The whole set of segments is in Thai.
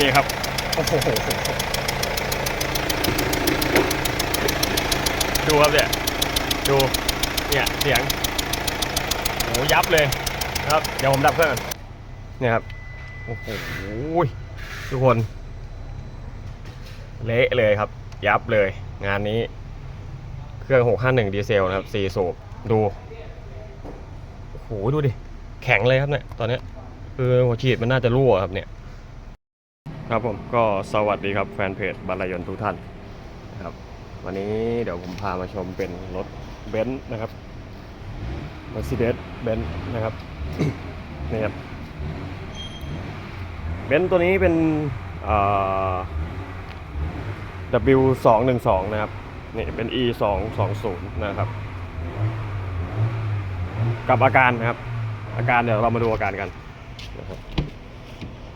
นี่ครับ โอ้โหดูครับเนี่ย ดู เนี่ย เสียงโอ้ยับเลยครับ เดี๋ยวผมดับเครื่องเนี่ยครับ โอ้โหทุกคน เละเลยครับ ยับเลย งานนี้ เครื่อง 651 ดีเซลนะครับ4สูบดูโอ้โหดูดิ แข็งเลยครับเนี่ย ตอนนี้คือหัวฉีดมันน่าจะรั่วครับเนี่ย ครับผมก็สวัสดีครับแฟนเพจบรรยนทุกท่านนะครับ วันนี้เดี๋ยวผมพามาชมเป็นรถเบนซ์นะครับ Mercedes Benz นะครับนี่ครับเบนซ์ตัวนี้เป็นอ่า W 2 1 2 นะครับนี่เป็น E 2 2 0 นะครับ กับอาการนะครับ อาการเดี๋ยวเรามาดูอาการกันนะครับ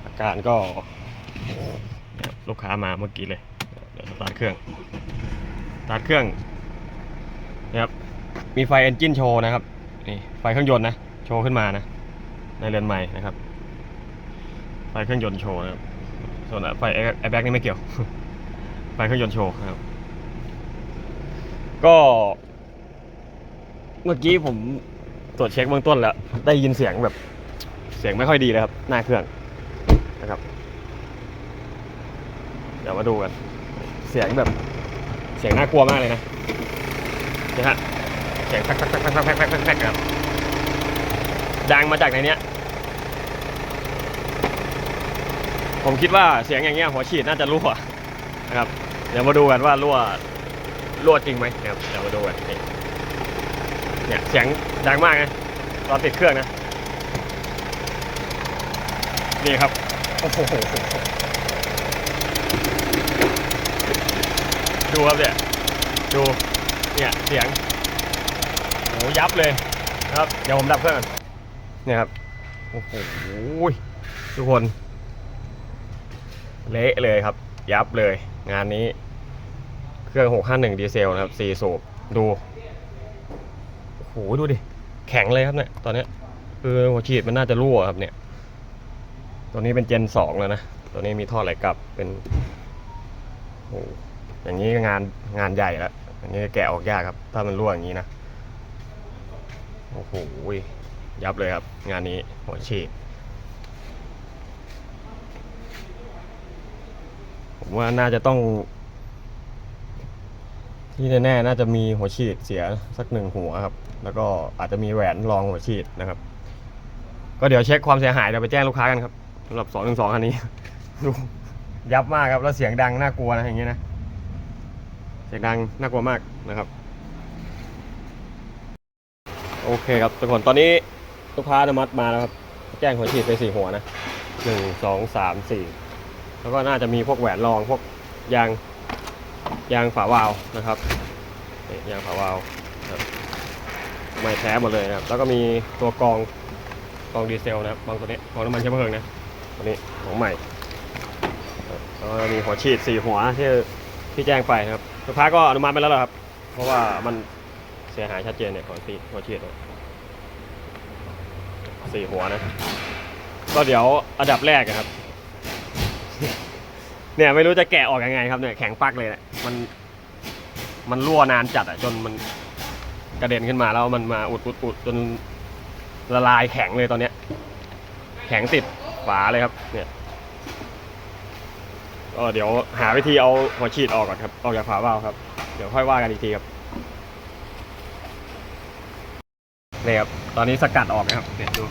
อาการก็ ลูกค้ามาเมื่อกี้เลยเดี๋ยวสตาร์ทเครื่องสตาร์ทเครื่องนะครับมีไฟเอนจินโชว์นะครับนี่ไฟเครื่องยนต์นะโชว์ขึ้นมานะ ในเรือนใหม่นะครับ ไฟเครื่องยนต์โชว์นะครับส่วนไฟแอร์แบ็กนี่ไม่เกี่ยว ไฟเครื่องยนต์โชว์นะครับ ก็ เมื่อกี้ผมตรวจเช็คเบื้องต้นแล้ว ได้ยินเสียงแบบเสียงไม่ค่อยดีเลยครับ หน้าเครื่องนะครับ เดี๋ยวมาดูกัน เสียงแบบ เสียงน่ากลัวมากเลยนะนะฮะเสียงแฟกแฟกแฟกแฟกแฟกแฟกแฟกครับดังมาจากในเนี้ย ผมคิดว่าเสียงอย่างเงี้ยหัวฉีดน่าจะรั่วนะครับ เดี๋ยวมาดูกันว่ารั่วรั่วจริงไหมนะครับเดี๋ยวมาดูกันเนี่ยเสียงดังมากนะตอนติดเครื่องนะนี่ครับโอ้โห ดูครับเนี่ย ดู เนี่ย เสียงโอ้ยับเลยนะครับ เดี๋ยวผมดับเครื่องก่อนเนี่ยครับ โอ้โห ทุกคน เละเลยครับ ยับเลย งานนี้ เครื่อง 651 ดีเซลนะครับ4สูบ ดู โอ้โห ดูดิ แข็งเลยครับเนี่ย ตอนเนี้ยคือหัวฉีดมันน่าจะรั่วครับเนี่ย ตัวนี้เป็นเจน 2 แล้วนะ ตัวนี้มีท่อไหลกลับเป็นโอ้โหอย่างนี้งานงานใหญ่แล้วอย่างนี้แกะออกยากครับ ถ้ามันรั่วอย่างนี้นะโอ้โหยับเลยครับ งานนี้หัวฉีดผมว่าน่าจะต้อง ที่แน่ๆน่าจะมีหัวฉีดเสียสักหนึ่งหัวครับ แล้วก็อาจจะมีแหวนรองหัวฉีดนะครับ ก็เดี๋ยวเช็คความเสียหายเดี๋ยวไปแจ้งลูกค้ากันครับสำหรับ2 1 2คันนี้ ดูยับมากครับแล้วเสียงดังน่ากลัวนะอย่างเงี้ยนะเสียงดังน่ากลัวมากนะครับ โอเคครับทุกคนตอนนี้ลูกค้าอนุมัติมาแล้วครับแจ้งหัวฉีดไปสี่หัวนะหนึ่งสองสามสี่แล้วก็น่าจะมีพวกแหวนรองพวกยางยางฝาวาล์วนะครับยางฝาวาล์วนะครับไม่แท้หมดเลยนะครับแล้วก็มีตัวกรองกรองดีเซลนะครับบางตัวนี้กองน้ำมันเชื้อเพลิงนะตัวนี้ของใหม่ แล้วก็มีหัวฉีดสี่หัวที่ที่แจ้งไปนะครับลูกค้าก็อนุมัติไปแล้วเหรอครับ เพราะว่ามันเสียหายชัดเจนเนี่ยของตีหัวฉีดเนี่ยสี่หัวนะ ก็เดี๋ยวอันดับแรกอะครับ เนี่ยไม่รู้จะแกะออกยังไงครับเนี่ยแข็งปักเลยเนี่ยมันมันรั่วนานจัดอะจนมันกระเด็นขึ้นมาแล้วมันมาอุดอุดอุดจนละลายแข็งเลยตอนเนี้ย แข็งติดฝาเลยครับ เนี่ย ก็เดี๋ยวหาวิธีเอาหัวฉีดออกก่อนครับออกจากฝาเบาล์วครับ เดี๋ยวค่อยว่ากันอีกทีครับนี่ครับตอนนี้สกัดออกนะครับเดี๋ยวดู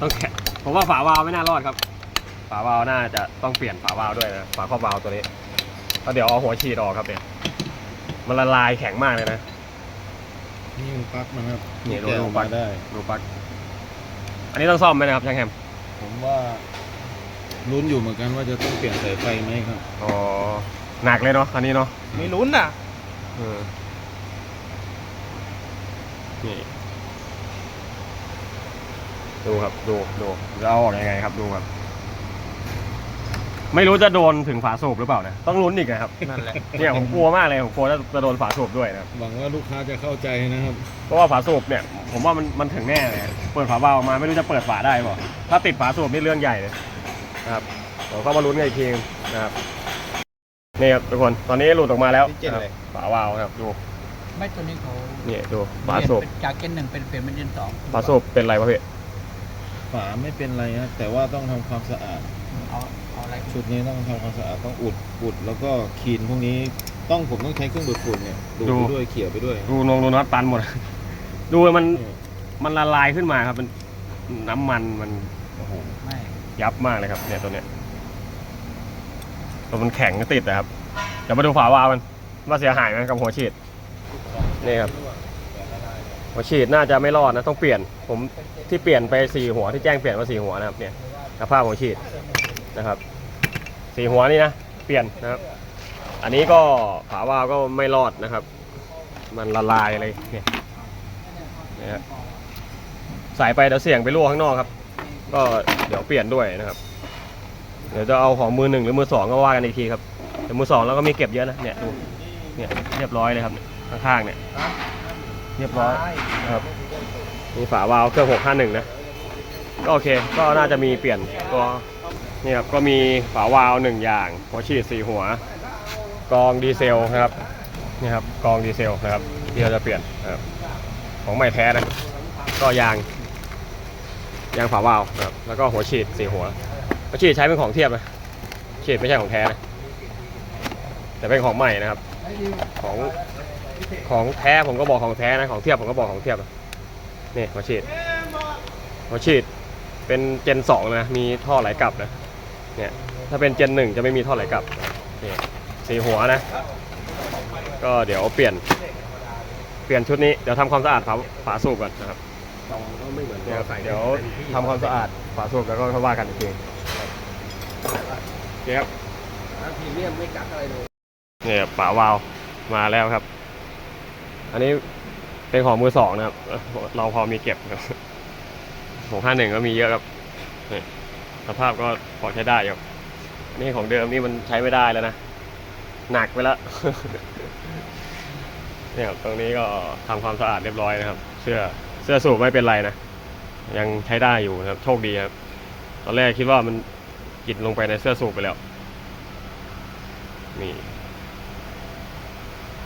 ต้องแกะผมว่าฝาวาล์วไม่น่ารอดครับ ฝาวาล์วน่าจะต้องเปลี่ยนฝาวาล์วด้วยนะฝาครอบวาล์วตัวนี้ก็เดี๋ยวเอาหัวฉีดออกครับเนี่ยมันละลายแข็งมากเลยนะนี่มันปลั๊กมันครับนี่ดูแกะดูออกปลั๊มากได้ดูปลั๊กอันนี้ต้องซ่อมไหมนะครับช่างแฮมผมว่า ลุ้นอยู่เหมือนกันว่าจะต้องเปลี่ยนสายไฟไหมครับ อ๋อ หนักเลยเนาะอันนี้เนาะไม่ลุ้นน่ะเออนี่ดูครับดูดูจะเอาออกยังไงครับดูครับ ไม่รู้จะโดนถึงฝาสูบหรือเปล่านะต้องลุ้นอีกนะครับนั่นแหละเนี่ยผมกลัวมากเลยผมกลัวจะจะโดนฝาสูบด้วยนะครับหวังว่าลูกค้าจะเข้าใจนะครับเพราะว่าฝาสูบเนี่ย ผมว่ามันมันถึงแน่เลยเปิดฝาเบาล์วออกมาไม่รู้จะเปิดฝาได้เปล่าถ้าติดฝาสูบนี่เรื่องใหญ่เลย นะครับตเราก็มาลุ้นกันอีกทีนะครับนี่ครับทุกคนตอนนี้หลุดออกมาแล้วที่เจ็ดเลยฝาวาล์วครับดูไม่ตัวนี้เขานี่ดูฝาสูบเปลี่ยนเป็นจากเจนหนึ่งเป็นเปลี่ยนเป็นเจนสองฝาสูบเป็นไรวะพี่ฝาไม่เป็นไรนะแต่ว่าต้องทำความสะอาด เอาเอาอะไรชุดนี้ต้องทำความสะอาดต้องอุดอุดแล้วก็คลีนพวกนี้ต้องผมต้องใช้เครื่องดูดฝุ่นเนี่ยดูดไปด้วยเขี่ยไปด้วยดูนงดูน็อตตันหมด ดูมันเนี่ยมันละลายขึ้นมาครับมันน้ำมันมันโอ้โหไม่ ยับมากเลยครับ เนี่ยตัวเนี้ยตัวมันแข็งก็ติดนะครับ เดี๋ยวมาดูฝาวาล์วมันว่าเสียหายไหมกับหัวฉีด นี่ครับ หัวฉีดน่าจะไม่รอดนะต้องเปลี่ยน ผมที่เปลี่ยนไปสี่หัวที่แจ้งเปลี่ยนมาสี่หัวนะครับ เนี่ยสภาพหัวฉีดนะครับสี่หัวนี่นะเปลี่ยนนะครับ อันนี้ก็ฝาวาล์วก็ไม่รอดนะครับ มันละลายเลยเนี่ยเนี่ยฮะใส่ไปเดี๋ยวเสี่ยงไปรั่วข้างนอกครับ ก็เดี๋ยวเปลี่ยนด้วยนะครับ เดี๋ยวจะเอาของมือหนึ่งหรือมือสองก็ว่ากันอีกทีครับแต่มือสองเราก็มีเก็บเยอะนะเนี่ยดูเนี่ยเรียบร้อยเลยครับข้างๆเนี่ยเรียบร้อยนะครับมีฝาวาล์วเครื่อง651นะก็โอเคก็น่าจะมีเปลี่ยนตัวนี่ครับก็มีฝาวาล์วหนึ่งอย่างหัวฉีดสี่หัว กองดีเซลนะครับนี่ครับกองดีเซลนะครับที่เราจะเปลี่ยนนะครับของใหม่แท้นะก็ยาง ยางฝาวาล์วนะครับแล้วก็หัวฉีดสี่หัวหัวฉีดใช้เป็นของเทียบนะฉีดไม่ใช่ของแท้นะแต่เป็นของใหม่นะครับ ของของแท้ผมก็บอกของแท้นะของเทียบผมก็บอกของเทียบนะนี่หัวฉีดหัวฉีดเป็นเจนสองนะมีท่อไหลกลับนะเนี่ยถ้าเป็นเจนหนึ่งจะไม่มีท่อไหลกลับนี่สี่หัวนะ ก็เดี๋ยวเปลี่ยนเปลี่ยนชุดนี้เดี๋ยวทำความสะอาดฝาฝาสูบก่อนนะครับ เนี่ยครับเดี๋ยวทำความสะอาดฝาสูบแล้วก็ค่อยว่ากันอีกทีครับโอเคครับพรีเมียมไม่กักอะไรเลยเนี่ยฝาวาล์วมาแล้วครับ อันนี้เป็นของมือสองนะครับ เราพอมีเก็บครับของห้าหนึ่งก็มีเยอะครับนี่สภาพก็พอใช้ได้อยู่นี่ของเดิมนี่มันใช้ไม่ได้แล้วนะ หนักไปแล้วเนี่ยครับตรงนี้ก็ทำความสะอาดเรียบร้อยนะครับ เสื้อ เสื้อสูบไม่เป็นไรนะ ยังใช้ได้อยู่นะครับ โชคดีครับ ตอนแรกคิดว่ามันกินลงไปในเสื้อสูบไปแล้ว นี่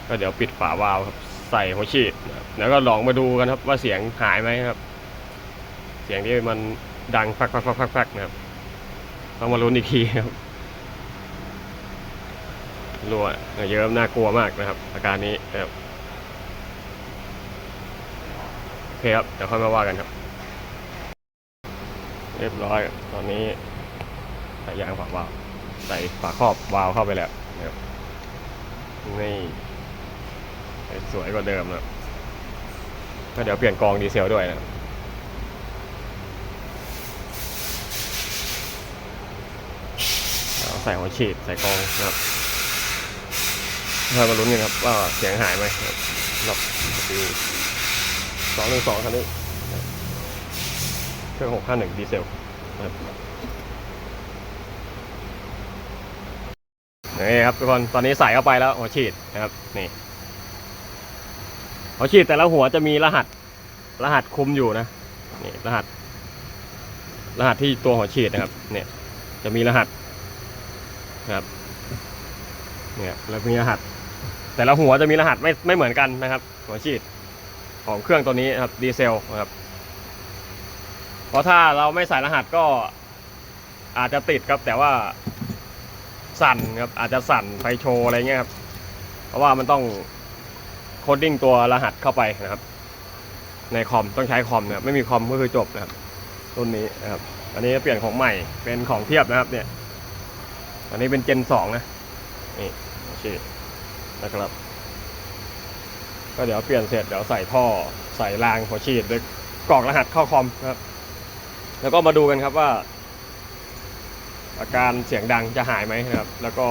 ก็เดี๋ยวปิดฝาวาล์วครับ ใส่หัวฉีดนะครับแล้วก็ลองมาดูกันครับ ว่าเสียงหายไหมครับ เสียงที่มันดังฟักฟักฟักฟักฟักนะครับต้องมาลุ้นอีกทีครับรั่วเยอะน่ากลัวมากนะครับ อาการนี้นะครับโอ เคครับ เดี๋ยวค่อยมาว่ากันครับ เรียบร้อย ตอนนี้ใส่ยางฝาวาล์วใส่ฝาครอบวาล์วเข้าไปแล้วนะครับนี่สวยกว่าเดิมนะก็เดี๋ยวเปลี่ยนกองดีเซลด้วยนะครับเอาใส่หัวฉีดใส่กองนะครับเรามาลุ้นกันครับว่าเสียงหายไหมครับรอบปี สองหนึ่งสองคันนี้เครื่องหกห้าหนึ่งดีเซลนี่ครับทุกคนตอนนี้ใส่เข้าไปแล้วหัวฉีดนะครับนี่หัวฉีดแต่ละหัวจะมีรหัส รหัสคุมอยู่นะนี่รหัส รหัสที่ตัวหัวฉีดนะครับ เนี่ย จะมีรหัสนะครับเนี่ยแล้วมีรหัส แต่ละหัวจะมีรหัสไม่ไม่เหมือนกันนะครับ หัวฉีด ของเครื่องตัวนี้นะครับดีเซลนะครับเพราะถ้าเราไม่ใส่รหัสก็อาจจะติดครับแต่ว่าสั่นครับอาจจะสั่นไฟโชว์อะไรเงี้ยครับเพราะว่ามันต้องโคดดิ้งตัวรหัสเข้าไปนะครับ ในคอมต้องใช้คอมนะครับไม่มีคอมก็คือจบนะครับรุ่นนี้นะครับ อันนี้เปลี่ยนของใหม่เป็นของเทียบนะครับเนี่ย อันนี้เป็นเจนสองนะนี่โอเคนะครับ ก็เดี๋ยวเปลี่ยนเสร็จเดี๋ยวใส่ท่อใส่รางหัวฉีดด้วยกรอกรหัสเข้าคอมนะครับแล้วก็มาดูกันครับว่า อาการเสียงดังจะหายไหมนะครับ แล้วก็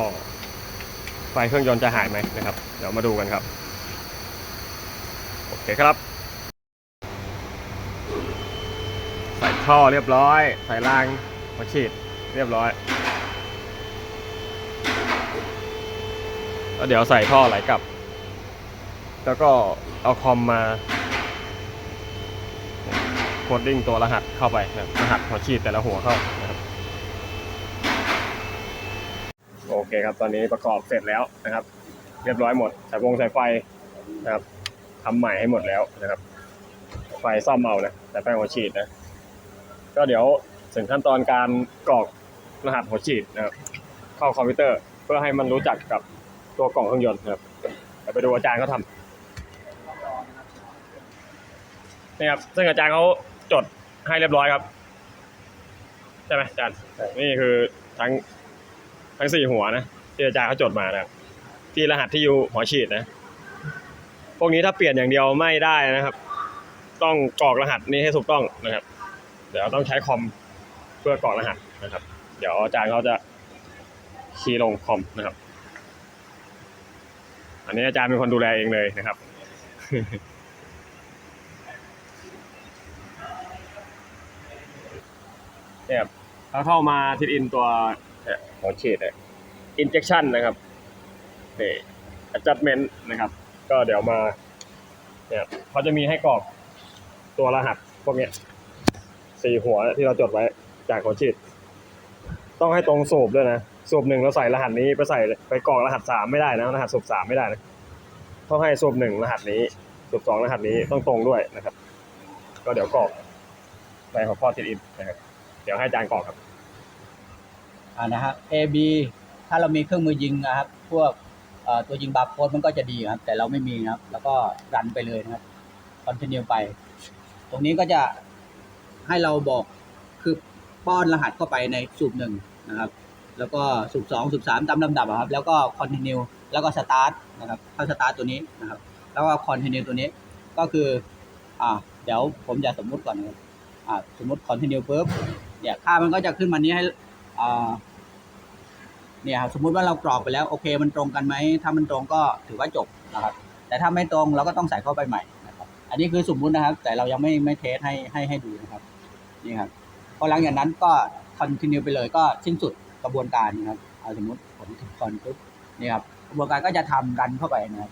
ไฟเครื่องยนต์จะหายไหมนะครับ เดี๋ยวมาดูกันครับ โอเคครับ ใส่ท่อเรียบร้อย ใส่รางหัวฉีดเรียบร้อยแล้วเดี๋ยวใส่ท่อไหลกลับ แล้วก็เอาคอมมาโคดดิ้งตัวรหัสเข้าไปนะครับรหัสหัวฉีดแต่ละหัวเข้านะครับโอเคครับ ตอนนี้ประกอบเสร็จแล้วนะครับ เรียบร้อยหมดสายวงสายไฟนะครับทำใหม่ให้หมดแล้วนะครับ ไฟซ่อมเอานะแต่แป้งหัวฉีดนะ ก็เดี๋ยวถึงขั้นตอนการกรอกรหัสหัวฉีดนะครับ เข้าคอมพิวเตอร์เพื่อให้มันรู้จักกับตัวกล่องเครื่องยนต์นะครับไปดูอาจารย์เขาทำ นี่ครับซึ่งอาจารย์เขาจดให้เรียบร้อยครับ ใช่ไหมอาจารย์ นี่คือทั้งทั้งสี่หัวนะที่อาจารย์เขาจดมานะครับที่รหัสที่อยู่หัวฉีดนะ พวกนี้ถ้าเปลี่ยนอย่างเดียวไม่ได้นะครับ ต้องกรอกรหัสนี้ให้ถูกต้องนะครับ เดี๋ยวต้องใช้คอมเพื่อกรอกรหัสนะครับ เดี๋ยวอาจารย์เขาจะคีย์ลงคอมนะครับ อันนี้อาจารย์เป็นคนดูแลเองเลยนะครับ เนี่ยครับเขาเข้ามาทิดอินตัวเนี่ยหัวฉีดเนี่ย injection นะครับนี่ adjustment นะครับ ก็เดี๋ยวมาเนี่ยเขาจะมีให้กรอกตัวรหัสพวกเนี้ยสี่หัวที่เราจดไว้จากหัวฉีดต้องให้ตรงสูบด้วยนะสูบหนึ่งเราใส่รหัสนี้ไปใส่ไปกรอกรหัสสามไม่ได้นะรหัสสูบสามไม่ได้นะต้องให้สูบหนึ่งรหัสนี้สูบสองรหัสนี้ต้องตรงด้วยนะครับ ก็เดี๋ยวกรอกไปของพ่อติดอินนะครับ เดี๋ยวให้อาจารย์กรอกครับ อ่านะฮะ A B ถ้าเรามีเครื่องมือยิงนะครับ พวกเอ่อตัวยิงบาร์โค้ดมันก็จะดีครับ แต่เราไม่มีนะครับ แล้วก็รันไปเลยนะครับคอนติเนียไป ตรงนี้ก็จะให้เราบอกคือป้อนรหัสเข้าไปในสูบหนึ่งนะครับ แล้วก็สูบสองสูบสามตามลำดับอะครับ แล้วก็คอนติเนียแล้วก็สตาร์ทนะครับเข้าสตาร์ทตัวนี้นะครับ แล้วก็คอนติเนียตัวนี้ก็คือ อ่า เดี๋ยวผมจะสมมุติก่อนนะครับอ่าสมมติคอนติเนียปุ๊บ เนี่ยค่ามันก็จะขึ้นมานี้ให้เนี่ยครับสมมุติว่าเรากรอกไปแล้วโอเค มันตรงกันไหมถ้ามันตรงก็ถือว่าจบนะครับ แต่ถ้าไม่ตรงเราก็ต้องใส่เข้าไปใหม่นะครับอันนี้คือสมมุตินะครับ แต่เรายังไม่ไม่เทสให้ให้ให้ดูนะครับนี่ครับพอหลังจากนั้นก็คอนติเนียไปเลยก็สิ้นสุดกระบวนการนะครับเอาสมมติผมถึงคอนปุ๊บนี่ครับกระบวนการก็จะทำรันเข้าไปนะครับ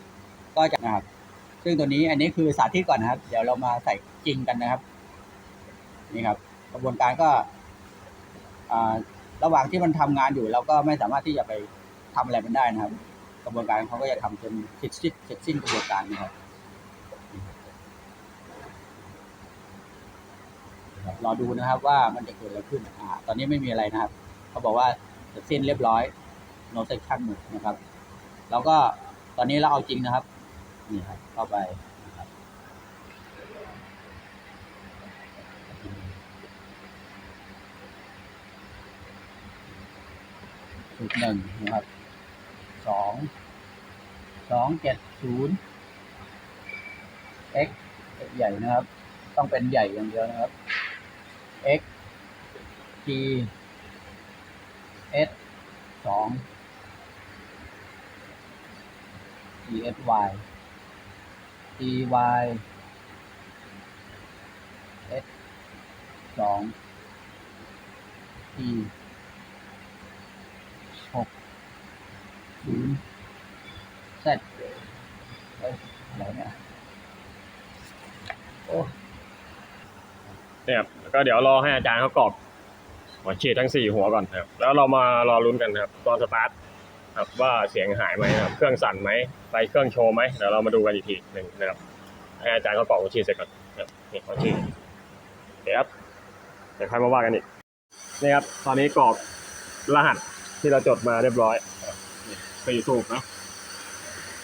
ก็จะนะครับ ซึ่งตัวนี้อันนี้คือสาธิตก่อนนะครับ เดี๋ยวเรามาใส่จริงกันนะครับ นี่ครับ กระบวนการก็ ระหว่างที่มันทำงานอยู่เราก็ไม่สามารถที่จะไปทำอะไรมันได้นะครับ กระบวนการเขาก็จะทำจนเสร็จสิ้นเสร็จสิ้นกระบวนการนะครับรอดูนะครับว่ามันจะเกิดอะไรขึ้นอ่าตอนนี้ไม่มีอะไรนะครับ เขาบอกว่าเสร็จสิ้นเรียบร้อย no section หมดนะครับ แล้วก็ตอนนี้เราเอาจริงนะครับ นี่ครับเข้าไปนะครับสูตร หนึ่งนะครับสองสองเจ็ดศูนย์ x ใหญ่นะครับ ต้องเป็นใหญ่อย่างเดียวนะครับ x g s สอง g s y g y s สอง e หกศูนย์ z เอ้ยอะไรเนี่ยโอ้เนี่ยครับแล้วก็เดี๋ยวรอให้อาจารย์เขากรอกหัวฉีดทั้งสี่หัวก่อนนะครับ แล้วเรามารอลุ้นกันนะครับ ตอนสตาร์ทครับว่าเสียงหายไหมนะครับ เครื่องสั่นไหมไฟเครื่องโชว์ไหมเดี๋ยวเรามาดูกันอีกทีหนึ่งนะครับ ให้อาจารย์เขากรอกหัวฉีดเสร็จก่อนนะครับนี่หัวฉีดเดี๋ยวครับเดี๋ยวค่อยมาว่ากันอีกนี่ครับ ตอนนี้กรอกรหัส ที่เราจดมาเรียบร้อยนะครับนี่สี่สูบนะ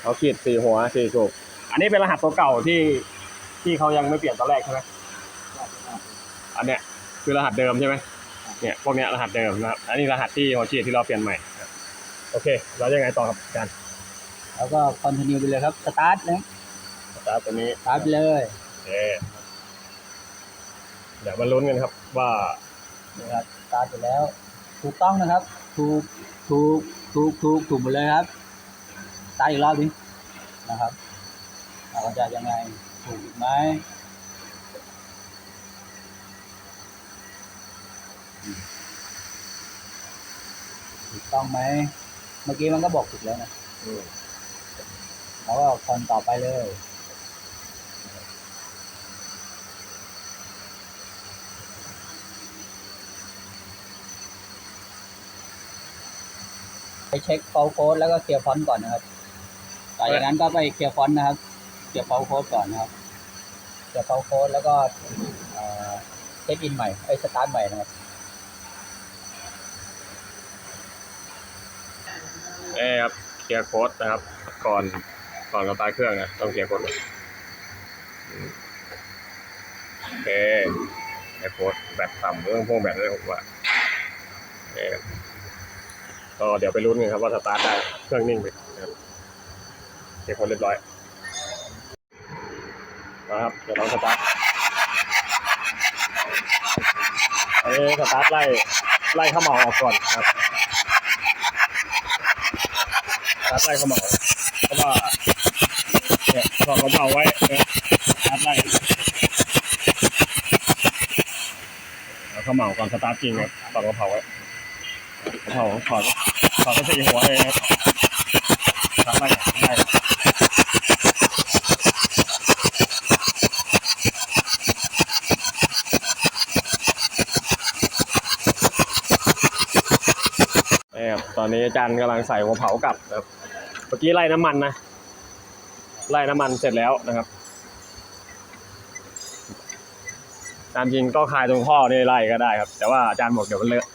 เขาขีดสี่หัวสี่สูบอันนี้เป็นรหัสตัวเก่าที่ที่เขายังไม่เปลี่ยนตอนแรกใช่ไหมอันเนี้ยคือรหัสเดิมใช่ไหมเนี่ยพวกเนี้ยรหัสเดิมนะครับอันนี้รหัสที่หัวฉีดที่เราเปลี่ยนใหม่ครับโอเค เราจะยังไงต่อครับอาจารย์แล้วก็คอนติเนียไปเลยครับสตาร์ทนะสตาร์ทตัวนี้สตาร์ทไปเลยโอเคเดี๋ยวมาลุ้นกันครับว่านะครับสตาร์ทไปแล้ว ถูกต้องนะครับ ถูกถูกถูกถูกถูกหมดเลยครับสตาร์ทอีกรอบดินะครับเราจะยังไงถูกอีกไหมถูกต้องไหมเมื่อกี้มันก็บอกถูกแล้วนะอืมแล้วก็คนต่อไปเลย ไปเช็คเฟลโค้ดแล้วก็เคลียร์ฟอนต์ก่อนนะครับต่อจากนั้นก็ไปเคลียร์ฟอนต์นะครับ เคลียร์เฟลโค้ดก่อนนะครับ เคลียร์เฟลโค้ดแล้วก็เอ่อเช็คอินใหม่ไอ้สตาร์ทใหม่นะครับเอ้ครับเคลียร์โค้ดนะครับ ก่อนก่อนสตาร์ทเครื่องนะต้องเคลียร์โค้ดก่อนอืมโอเคเคลียร์โค้ดแบตต่ำเรื่องพวกแบตด้วยผมว่าโอเค ก็เดี๋ยวไปลุ้นกันครับว่าสตาร์ทได้เครื่องนิ่งไปนะครับเคลียร์โค้ดเรียบร้อยนะครับเดี๋ยวลองสตาร์ทอันนี้สตาร์ทไล่ไล่ข้าเหมาออกก่อนนะครับสตัดไล่เขาเหมาเพราะว่าเนี่ยถอดกระเป๋าไว้เนี่ยตัดไล่แล้วเขาเหมาก่อนสตาร์ทจริงครับถอดกระเป๋าไว้กระเป๋าถอดถอด ก็สี่หัวเลยครับตัดไล่ไล่ครับตอนนี้อาจารย์กำลังใส่หัวเผากลับนะครับ เมื่อกี้ไล่น้ำมันนะ ไล่น้ำมันเสร็จแล้วนะครับ ตามจริงก็คลายตรงท่อนี่ไล่ก็ได้ครับ แต่ว่าอาจารย์บอกเดี๋ยวมันเลอะ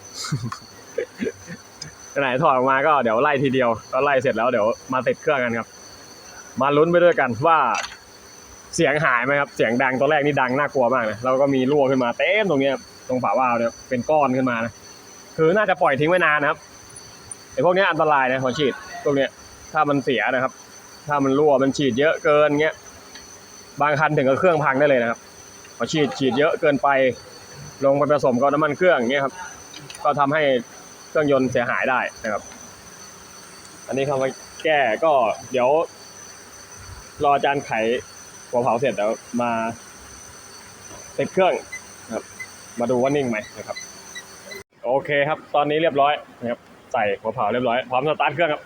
ไหนถอดออกมาก็เดี๋ยวไล่ทีเดียวก็ไล่เสร็จแล้วเดี๋ยวมาติดเครื่องกันครับ มาลุ้นไปด้วยกันว่าเสียงหายไหมครับ เสียงดังตอนแรกนี่ดังน่ากลัวมากนะแล้วก็มีรั่วขึ้นมาเต็มตรงเนี้ยตรงฝาวาล์วเนี่ยเป็นก้อนขึ้นมานะคือน่าจะปล่อยทิ้งไว้นานนะครับไอ้พวกนี้อันตรายนะหัวฉีดพวกเนี้ยถ้ามันเสียนะครับ ถ้ามันรั่วมันฉีดเยอะเกินเงี้ยบางคันถึงกับเครื่องพังได้เลยนะครับพอฉีดฉีดเยอะเกินไป ลงไปผสมกับน้ำมันเครื่องเงี้ยครับก็ทำให้ เครื่องยนต์เสียหายได้นะครับ อันนี้เขามาแก้ก็เดี๋ยว รออาจารย์ไขหัวเผาเสร็จแล้วมาติดเครื่องครับ มาดูว่านิ่งไหมนะครับ โอเคครับ ตอนนี้เรียบร้อยนะครับ ใส่หัวเผาเรียบร้อยพร้อมสตาร์ทเครื่องครับ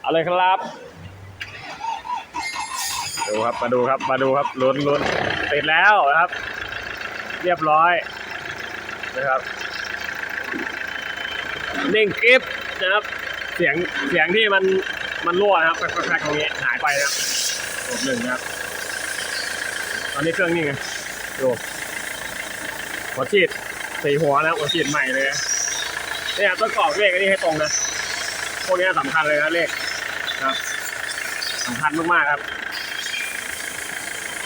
เอาเลยครับดูครับมาดูครับมาดูครับลุ้นลุ้นติดแล้วนะครับ เรียบร้อยนะครับ นิ่งกริปนะครับเสียงเสียงที่มันมันรั่วนะครับแครกๆตรงนี้หายไปนะครับกดหนึ่งนะครับ ตอนนี้เครื่องนิ่ไงดูหัวฉีดสีหัวนะหัวฉีดใหม่เลยนะเนี่ยต้องกรอกเลขอันนี้ให้ตรงนะพวกนี้สำคัญเลยนะเลขครับสำคัญมากๆครับ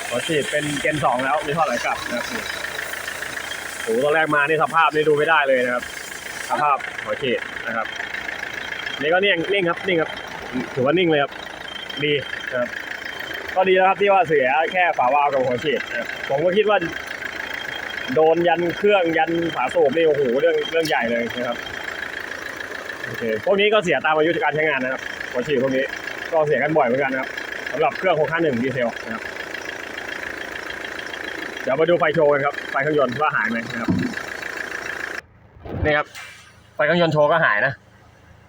หัวฉีดเป็นเจนสองแล้วมีท่อไหลกลับนะครับโอ้โหตอนแรกมานี่สภาพนี่ดูไม่ได้เลยนะครับ สภาพหัวฉีดนะครับนี่ก็นิ่งนิ่งครับนิ่งครับถือว่านิ่งเลยครับดีนะครับก็ดีแล้วครับที่ว่าเสียแค่ฝาวาล์วกับหัวฉีดผมก็คิดว่า โดนยันเครื่องยันฝาสูบนี่โอ้โหเรื่องเรื่องใหญ่เลยนะครับโอเคพวกนี้ก็เสียตามอายุการใช้งานนะครับหัวฉีดพวกนี้ก็เสียกันบ่อยเหมือนกันนะครับสำหรับเครื่อง651ดีเซลนะครับเดี๋ยวมาดูไฟโชว์กันครับไฟเครื่องยนต์ว่าหายไหมนะครับนี่ครับ ไฟเครื่องยนต์โชว์ก็หายนะ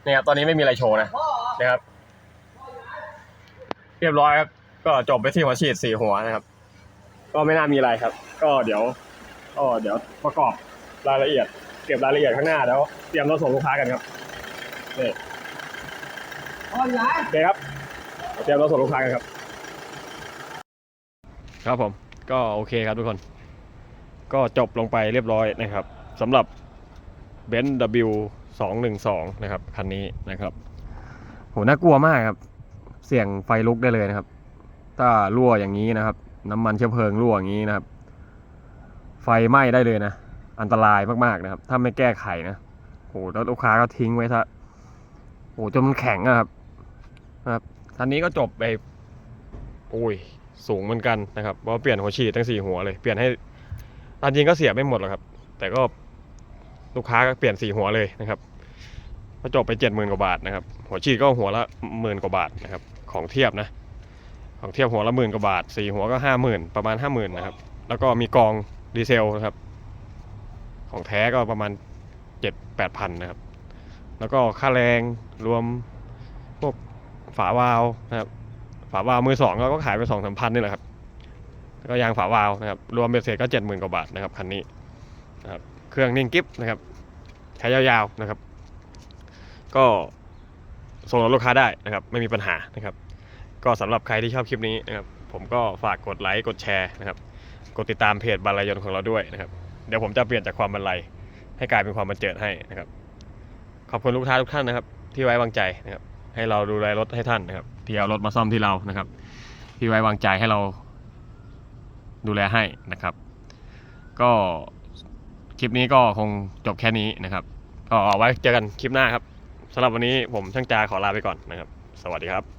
นี่ครับตอนนี้ไม่มีอะไรโชว์นะนะครับ เรียบร้อยครับก็จบไปที่หัวฉีดสี่หัวนะครับ ก็ไม่น่ามีอะไรครับ ก็เดี๋ยวก็เดี๋ยวประกอบรายละเอียด เก็บรายละเอียดข้างหน้าแล้วเตรียมรถส่งลูกค้ากันครับนี่โอเคครับเตรียมรถส่งลูกค้ากันครับ ครับผม ก็โอเคครับทุกคน ก็จบลงไปเรียบร้อยนะครับสำหรับ เบนซ์ W 2 1 2นะครับคันนี้นะครับโหน่ากลัวมากครับ เสี่ยงไฟลุกได้เลยนะครับ ถ้ารั่วอย่างนี้นะครับ น้ำมันเชื้อเพลิงรั่วอย่างนี้นะครับ ไฟไหม้ได้เลยนะ อันตรายมากๆนะครับ ถ้าไม่แก้ไขนะโหแล้วลูกค้าก็ทิ้งไว้ซะโหจนมันแข็งอะครับนะครับทันนี้ก็จบไปโอ้ยสูงเหมือนกันนะครับเพราะเปลี่ยนหัวฉีดทั้งสี่หัวเลย เปลี่ยนให้ตามจริงก็เสียไม่หมดหรอกครับ แต่ก็ ลูกค้าก็เปลี่ยนสี่หัวเลยนะครับก็จบไปเจ็ดหมื่นกว่าบาทนะครับ หัวฉีดก็หัวละหมื่นกว่าบาทนะครับ ของเทียบนะ ของเทียบหัวละหมื่นกว่าบาทสี่หัวก็ห้าหมื่นประมาณห้าหมื่นนะครับ แล้วก็มีกองดีเซลนะครับ ของแท้ก็ประมาณเจ็ดแปดพันนะครับ แล้วก็ค่าแรงรวมพวกฝาวาล์วนะครับ ฝาวาล์วมือสองเราก็ขายไปสองสามพันนี่แหละครับ แล้วก็ยางฝาวาล์วนะครับ รวมเป็นเสร็จก็เจ็ดหมื่นกว่าบาทนะครับคันนี้นะครับ เครื่องนิ่งกิฟนะครับใช้ยาวๆนะครับ ก็ส่งรถลูกค้าได้นะครับ ไม่มีปัญหานะครับ ก็สำหรับใครที่ชอบคลิปนี้นะครับ ผมก็ฝากกดไลค์กดแชร์นะครับ กดติดตามเพจบรรลัยยนต์ของเราด้วยนะครับ เดี๋ยวผมจะเปลี่ยนจากความบรรลัยให้กลายเป็นความบันเจิดให้นะครับ ขอบคุณลูกค้าทุกท่านนะครับ ที่ไว้วางใจนะครับ ให้เราดูแลรถให้ท่านนะครับ ที่เอารถมาซ่อมที่เรานะครับ ที่ไว้วางใจให้เราดูแลให้นะครับ ก็ คลิปนี้ก็คงจบแค่นี้นะครับก็เอไว้เจอกันคลิปหน้าครับสำหรับวันนี้ผมช่างจาขอลาไปก่อนนะครับ สวัสดีครับ